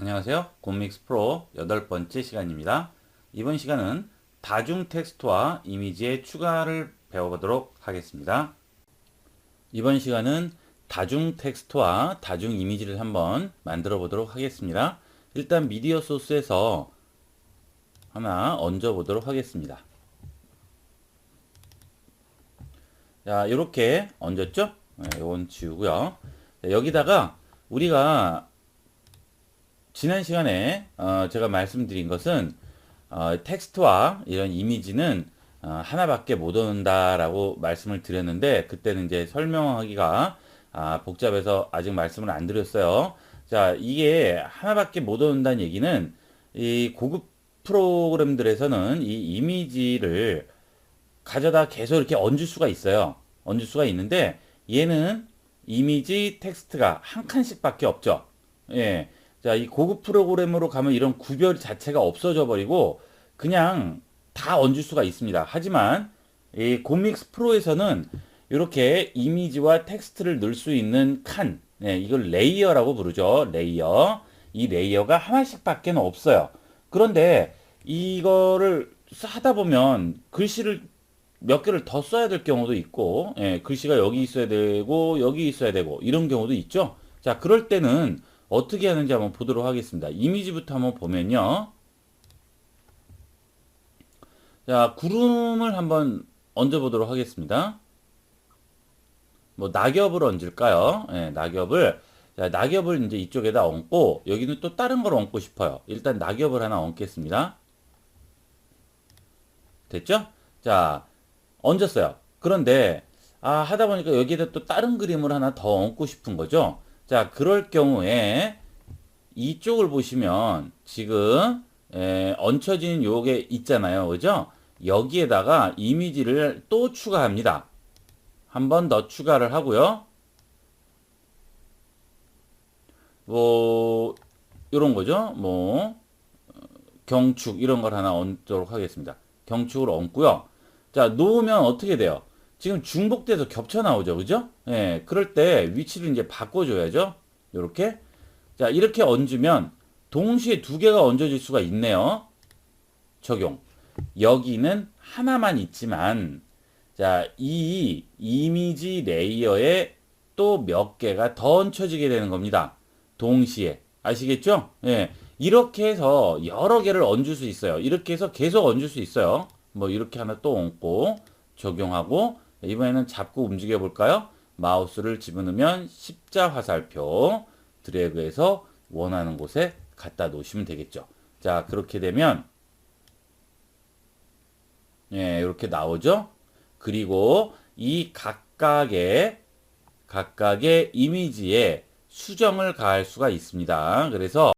안녕하세요. 곰믹스 프로 여덟 번째 시간입니다. 이번 시간은 다중 텍스트와 이미지의 추가를 배워보도록 하겠습니다. 이번 시간은 다중 텍스트와 다중 이미지를 한번 만들어 보도록 하겠습니다. 일단 미디어 소스에서 하나 얹어 보도록 하겠습니다. 자, 이렇게 얹었죠? 네, 이건 지우고요. 자, 여기다가 우리가 지난 시간에 어, 제가 말씀드린 것은 어, 텍스트와 이런 이미지는 어, 하나밖에 못 얻는다라고 말씀을 드렸는데 그때는 이제 설명하기가 아, 복잡해서 아직 말씀을 안 드렸어요. 자, 이게 하나밖에 못 얻는다는 얘기는 이 고급 프로그램들에서는 이 이미지를 가져다 계속 이렇게 얹을 수가 있어요. 얹을 수가 있는데 얘는 이미지 텍스트가 한 칸씩밖에 없죠. 예. 자, 이 고급 프로그램으로 가면 이런 구별 자체가 없어져 버리고 그냥 다 얹을 수가 있습니다. 하지만 이 고믹스 프로에서는 이렇게 이미지와 텍스트를 넣을 수 있는 칸, 네, 이걸 레이어라고 부르죠. 레이어. 이 레이어가 하나씩밖에 없어요. 그런데 이거를 하다 보면 글씨를 몇 개를 더 써야 될 경우도 있고, 예, 글씨가 여기 있어야 되고, 여기 있어야 되고, 이런 경우도 있죠. 자, 그럴 때는 어떻게 하는지 한번 보도록 하겠습니다. 이미지부터 한번 보면요. 자, 구름을 한번 얹어보도록 하겠습니다. 뭐, 낙엽을 얹을까요? 예, 낙엽을. 자, 낙엽을 이제 이쪽에다 얹고, 여기는 또 다른 걸 얹고 싶어요. 일단 낙엽을 하나 얹겠습니다. 됐죠? 자, 얹었어요. 그런데, 아, 하다 보니까 여기에다 또 다른 그림을 하나 더 얹고 싶은 거죠? 자, 그럴 경우에 이쪽을 보시면 지금 에, 얹혀진 요게 있잖아요. 그죠? 여기에다가 이미지를 또 추가합니다. 한 번 더 추가를 하고요. 뭐 요런 거죠. 뭐 어, 경축 이런 걸 하나 얹도록 하겠습니다. 경축을 얹고요. 자, 놓으면 어떻게 돼요? 지금 중복돼서 겹쳐 나오죠. 그죠? 예, 그럴 때 위치를 이제 바꿔줘야죠. 요렇게. 자, 이렇게 얹으면 동시에 두 개가 얹어질 수가 있네요. 적용. 여기는 하나만 있지만, 자, 이 이미지 레이어에 또 몇 개가 더 얹혀지게 되는 겁니다. 동시에. 아시겠죠? 예. 이렇게 해서 여러 개를 얹을 수 있어요. 이렇게 해서 계속 얹을 수 있어요. 뭐 이렇게 하나 또 얹고 적용하고 이번에는 잡고 움직여 볼까요? 마우스를 집어넣으면 십자 화살표 드래그해서 원하는 곳에 갖다 놓으시면 되겠죠. 자, 그렇게 되면 예, 이렇게 나오죠? 그리고 이 각각의 각각의 이미지에 수정을 가할 수가 있습니다. 그래서